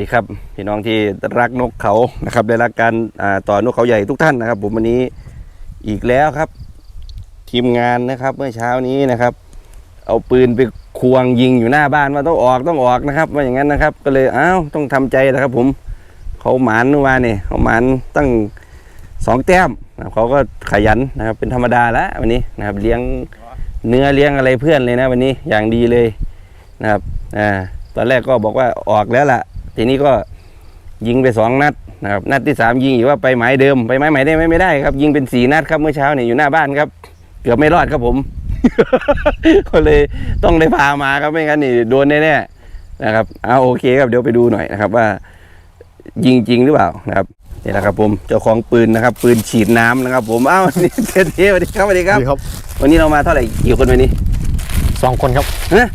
ดีครับพี่น้องที่รักนกเขานะครับได้รักการอ่าต่อนกเขาใหญ่ทุกท่านนะครับ ผมวันนี้อีกแล้วครับ ทีมงานนะครับ เมื่อเช้านี้นะครับ เอาปืนไปควงยิงอยู่หน้าบ้านว่าต้องออกต้องออกนะครับว่าอย่างนั้นนะครับ ก็เลยอ้าวต้องทำใจนะครับ ผมเขาหมานเมื่อวานนี่เขาหมานตั้งสองแต้มนะเขาก็ขยันนะครับ เป็นธรรมดาแล้ววันนี้นะครับ เลี้ยงเนื้อเลี้ยงอะไรเพื่อนเลยนะ วันนี้อย่างดีเลยนะครับอ่าตอนแรกก็บอกว่าออกแล้วล่ะ ทีนี้ก็ยิงไปสองนัดนะครับนัดที่สามยิงอีกว่าไปหมายเดิมไปไม้ใหม่ได้ไหมไม่ได้ครับ ยิงเป็นสี่นัดครับเมื่อเช้าเนี่ยอยู่หน้าบ้านครับ เกือบไม่รอดครับผม ก็เลยต้องได้พามาครับไม่งั้นนี่โดนแน่ๆนะครับเอาโอเคครับเดี๋ยวไปดูหน่อยนะครับว่า ยิงจริงหรือเปล่านะครับนี่แหละครับผมเจ้าของปืนนะครับ ปืนฉีดน้ำนะครับ ผมอ้าวนี่เจ๊เจ๊สวัสดีครับสวัสดีครับดีครับ วันนี้เรามาเท่าไหร่กี่คนวันนี้สองคนครับฮะ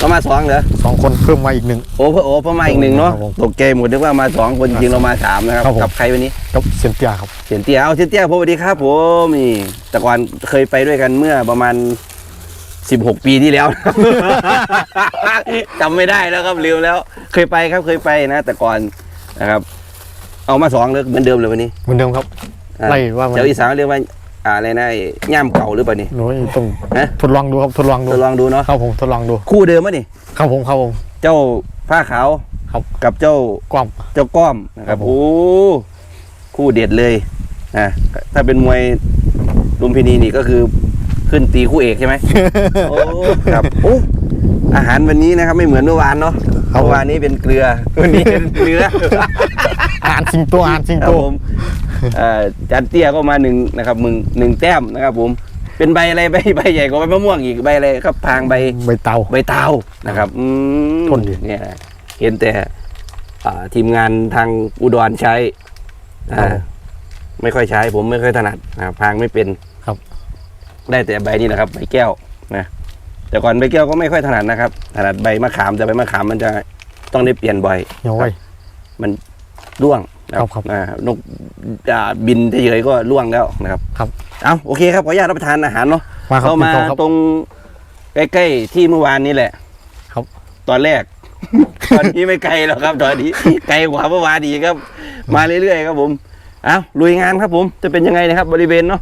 เรามาสองเหรอสองคนเพิ่มมาอีกหนึ่ง โอ้เพิ่มโอ้เพิ่มมาอีกหนึ่งเนาะครับผมตกใจหมดนึกว่ามาสองคนจริงเรามาสามนะครับครับผม กับใครวันนี้กับเซยนเตียครับ เสียนเตี้ยเอาเสียนเตี้ยผมสวัสดีครับผมนี่แต่ก่อนเคยไปด้วยกันเมื่อประมาณสิบหกปีที่แล้ว จำไม่ได้แล้วครับลืมแล้ว เคยไปครับเคยไปนะ แต่ก่อนนะครับ เอามาสองเลยเหมือนเดิมเลยวันนี้ เหมือนเดิมครับ อะไล่ว่ามันเจ้าอีสานเรียกว่า อ่าอะไรนะไอ้ย่ามเก่าหรือเปล่านี่หนูต้องฮะ ทดลองดูครับทดลองดูทดลองดูเนาะครับผมทดลองดูคู่เดิมมั้ยนี่ ครับผมครับผม เจ้าผ้าขาวครับ กับเจ้ากว้ามเจ้าก้อมนะครับครับผม โอ้คู่เด็ดเลยนะถ้าเป็นมวยลุมพินีนี่ก็คือขึ้นตีคู่เอกใช่ไหม โอ้ครับโอ้อาหารวันนี้นะครับ ไม่เหมือนเมื่อวานเนาะครับ เมื่อวานนี้เป็นเกลือวันนี้เป็นเนื้อ อ่านสิงตัวอ่านสิงครับตัวผมเอ่อ จานเตี้ยก็มาหนึ่งนะครับมึงหนึ่งแต้มนะครับ ผม เป็นใบอะไรใบใบใหญ่กว่าใบมะม่วงอีกใบอะไรครับพางใบใบเตาใบเตานะครับอืมทนดี เนี่ยนะเห็นแต่อ่าทีมงานทางอุดรใช้อ่าไม่ค่อยใช้ ผมไม่ค่อยถนัดนะครับพางไม่เป็นครับ ได้แต่ใบนี้นะครับใบแก้วนะแต่ก่อนใบแก้วก็ไม่ค่อยถนัดนะครับถนัดใบมะขามแต่ใบมะขามมันจะต้องได้เปลี่ยนบ่อยเหนียวไว้มันร่วง นะครับครับอ่านกอ่าบินเฉยๆก็ร่วงแล้วนะครับครับ เอาโอเคครับขออนุญาตรับประทานอาหารเนาะมาครับเข้ามาพี่กองครับ ตรงใกล้ๆที่เมื่อวานนี้แหละ ครับ ตอนแรก ตอนนี้ไม่ไกลแล้วครับ ตอนนี้ไกลกว่าเมื่อวานอีกครับ มาเรื่อยๆครับผมเอาลุยงานครับผมจะเป็นยังไงนะครับ บริเวณเนาะ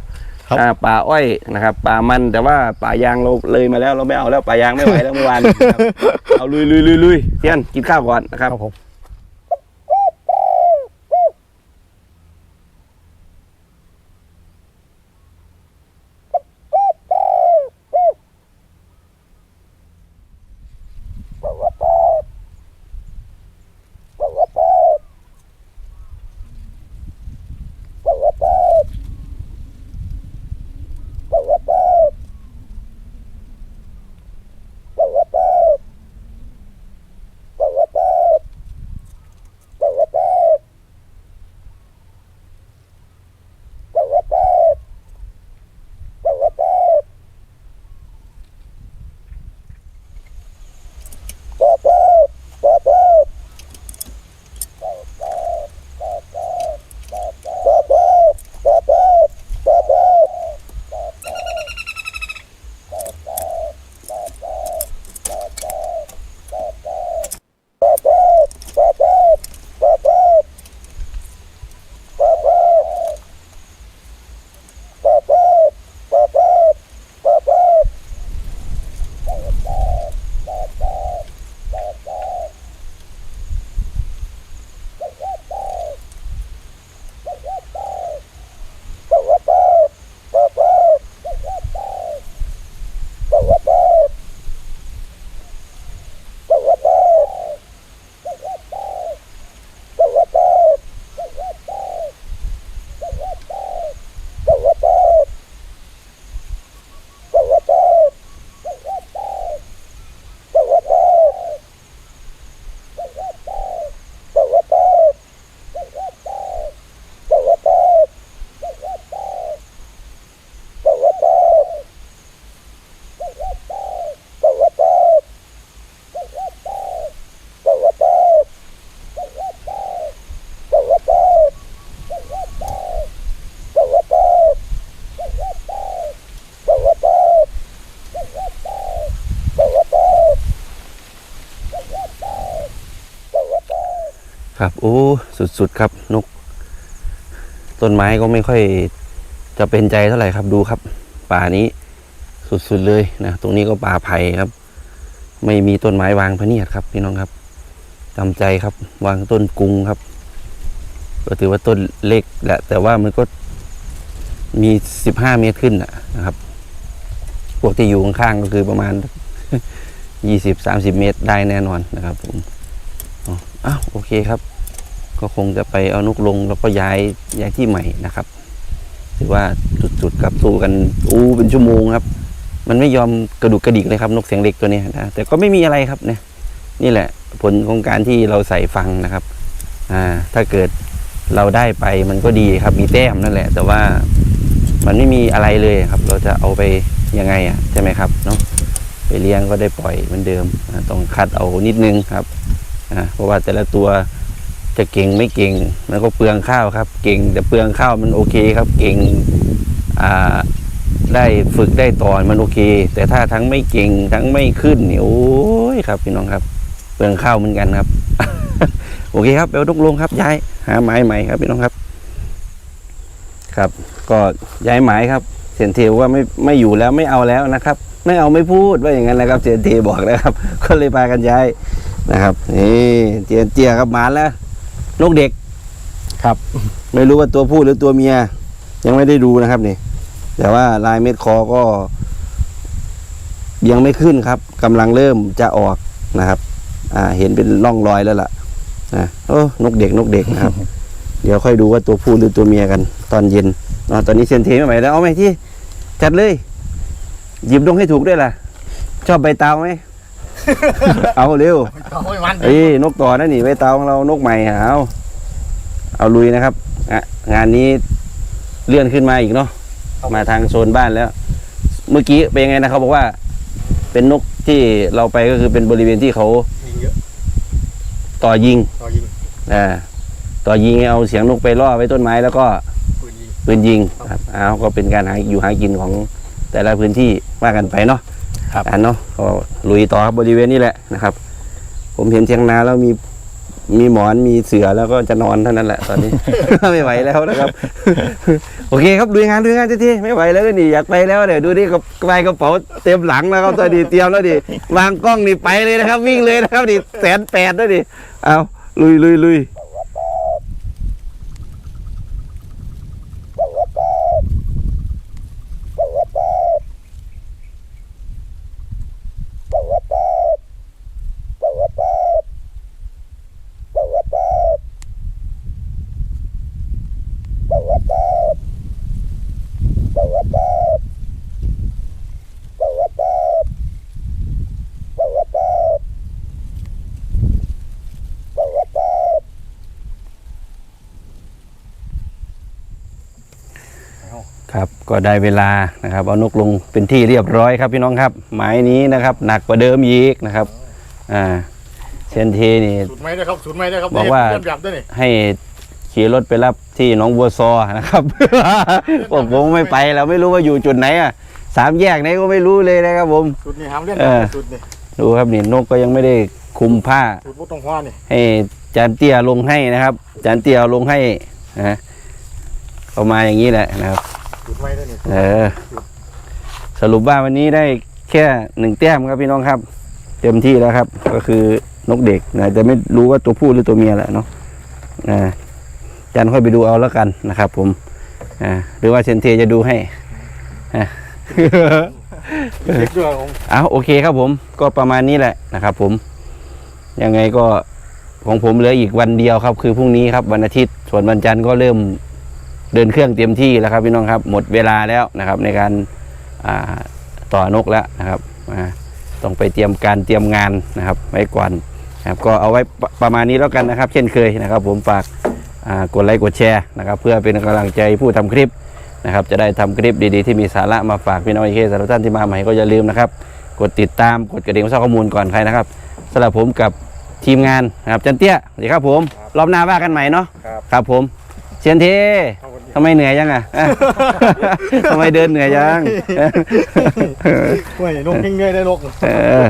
ครับ อ่าป่าอ้อยนะครับ ป่ามันแต่ว่าป่ายางเราเลยมาแล้วเราไม่เอาแล้วป่ายางไม่ไหวแล้วเมื่อวานนะครับเอาลุยลุยลุยลุยเทียนกินข้าวก่อนนะคครัรับบผม ครับโอ้สุดๆครับนก ต้นไม้ก็ไม่ค่อยจะเป็นใจเท่าไหร่ครับดูครับ ป่านี้สุดๆเลยนะตรงนี้ก็ป่าไผ่ครับ ไม่มีต้นไม้วางพะเนียดครับ พี่น้องครับจำใจครับ วางต้นกรุงครับ ก็ถือว่าต้นเล็กแหละ แต่ว่ามันก็มีสิบห้าเมตรขึ้นนะครับ พวกที่อยู่ข้างๆก็คือประมาณยี่สิบสามสิบเมตรได้แน่นอนนะครับผม อ้าวโอเคครับ ก็คงจะไปเอานกลงแล้วก็ย้ายย้ายที่ใหม่นะครับถือว่าจุดๆกับสู้กันอู้เป็นชั่วโมงครับ มันไม่ยอมกระดุกกระดิกเลยครับ นกเสียงเล็กตัวนี้นะแต่ก็ไม่มีอะไรครับเนี่ยนี่แหละ ผลของการที่เราใส่ฟังนะครับอ่าถ้าเกิดเราได้ไปมันก็ดีครับ มีแต้มนั่นแหละ แต่ว่ามันไม่มีอะไรเลยครับ เราจะเอาไปยังไงอะใช่ไหมครับเนาะไปเลี้ยงก็ได้ปล่อยเหมือนเดิมต้องคัดเอานิดนึงครับ เพราะว่าแต่ละตัวจะเก่งไม่เก่งมันก็เปลืองข้าวครับ เก่งแต่เปลืองข้าวมันโอเคครับ เก่งได้ฝึกได้ต่อยมันโอเค แต่ถ้าทั้งไม่เก่งทั้งไม่ขึ้นนี่โอ้ยครับพี่น้องครับ เปลืองข้าวเหมือนกันครับ โอเคครับเบลตกลงครับย้ายหาไม้ใหม่ครับพี่น้องครับ ครับ ก็ย้ายไม้ครับเสียนเทว่าไม่ไม่อยู่แล้วไม่เอาแล้วนะครับ ไม่เอาไม่พูดว่าอย่างนั้นนะครับเสียนเทบอกนะครับ ก็เลยพากันย้ายนะครับนี่เจียนเจียครับหมาแล้วนกเด็กครับ ไม่รู้ว่าตัวผู้หรือตัวเมีย ยังไม่ได้ดูนะครับนี่ แต่ว่าลายเม็ดคอก็ ยังไม่ขึ้นครับกำลังเริ่มจะออกนะครับ อ่า เห็นเป็นร่องรอยแล้วล่ะนะโอ้นกเด็กนกเด็กนะครับ เดี๋ยวค่อยดูว่าตัวผู้หรือตัวเมียกัน ตอนเย็นอ่าตอนนี้เซยนเทไม่ไหวแล้วเอาไหมที่จัดเลย หยิบดงให้ถูกด้วยล่ะ ชอบใบเตาไหม เอาเร็วเอาไม่มันเอ้ยนกต่อนั่นนี่ใบเตาของเรานกใหม่เอาเอาลุยนะครับอะงานนี้เลื่อนขึ้นมาอีกเนาะมาทางโซนบ้านแล้ว เมื่อกี้เป็นยังไงนะเขาบอกว่า เป็นนกที่เราไปก็คือเป็นบริเวณที่เขายิงเยอะต่อยิงต่อยิงอ่าต่อยิงเอาเสียงนกไปล่อไว้ต้นไม้แล้วก็ปืนยิงปืนยิงครับเอาก็เป็นการหาอยู่หากินของ แต่ละพื้นที่ว่ากันไปเนาะครับอ่าเนาะก็ลุยต่อครับบริเวณนี้แหละนะครับ ผมเห็นเทียงนาแล้วมีมีหมอนมีเสือแล้วก็จะนอนเท่านั้นแหละตอนนี้ ไม่ไหวแล้วนะครับ โอเคครับลุยงานลุยงานทีไม่ไหวแล้วนี่อยากไปแล้วเดี๋ยวดูดิกับไปกระเป๋าเต็มหลังแล้วครับตอนนี้เตรียมแล้วดิวางกล้องนี่ไปเลยนะครับ วิ่งเลยนะครับดิแสนแปดด้วยดิเอาลุยลุยลุย ได้เวลานะครับเอานกลงเป็นที่เรียบร้อยครับพี่น้องครับหมายนี้นะครับ หนักกว่าเดิมอีกนะครับอ่าเซนเทนี่ สูตรไม้ด้วยครับสูตรไม้ด้วยครับบอกว่าเรียบหยับด้วยนี่ให้ขี่รถไปรับที่หนองบัวซอนะครับ ผมผมไม่ไปแล้วไม่รู้ว่าอยู่จุดไหนอะสามแยกไหนก็ไม่รู้เลยนะครับผม สูตรนี่ห้ามเล่นเออสูตรนี่ดูครับนี่นกก็ยังไม่ได้คุมผ้า สูตรพุทธง hoa นี่ให้จานเตี้ยลงให้นะครับ จานเตี้ยลงให้นะเอามาอย่างนี้แหละนะครับ สูตรไม้ด้วยนี่เออ สรุปว่าวันนี้ได้แค่หนึ่งแต้มครับพี่น้องครับ เต็มที่แล้วครับ ก็คือนกเด็กนะแต่ไม่รู้ว่าตัวผู้หรือตัวเมียแหละเนาะอ่าจันค่อยไปดูเอาแล้วกันนะครับ ผมอ่าหรือว่าเซนเทจะดูให้อะเด็กด้วยของเอาโอเคครับผม ก็ประมาณนี้แหละนะครับ ผม ยังไงก็ของผมเหลืออีกวันเดียวครับ คือพรุ่งนี้ครับวันอาทิตย์ ส่วนวันจันทร์ก็เริ่ม เดินเครื่องเต็มที่แล้วครับพี่น้องครับ หมดเวลาแล้วนะครับ ในการอ่าต่อนกแล้วนะครับอ่าต้องไปเตรียมการเตรียมงานนะครับไว้ก่อนนะครับก็เอาไว้ปประมาณนี้แล้วกันนะครับ เช่นเคยนะครับ ผมฝากอ่ากดไลค์กดแชร์นะครับ เพื่อเป็นกำลังใจผู้ทำคลิปนะครับ จะได้ทำคลิปดีๆที่มีสาระมาฝากพี่น้องอีกสำหรับท่านที่มาใหม่ก็อย่าลืมนะครับ กดติดตามกดกระดิ่งเพื่อทราบข้อมูลก่อนใครนะครับสำหรับผมกับทีมงานนะครับจันเตี้ยสวัสดีครับผมรอบหน้าว่ากันใหม่เนาะครับครับผมเชียนเท เอาคนเดียวทำไมเหนื่อยยังอะ ทำไมเดินเหนื่อยยังเว้ยนกยิ่งเงยได้นก เออ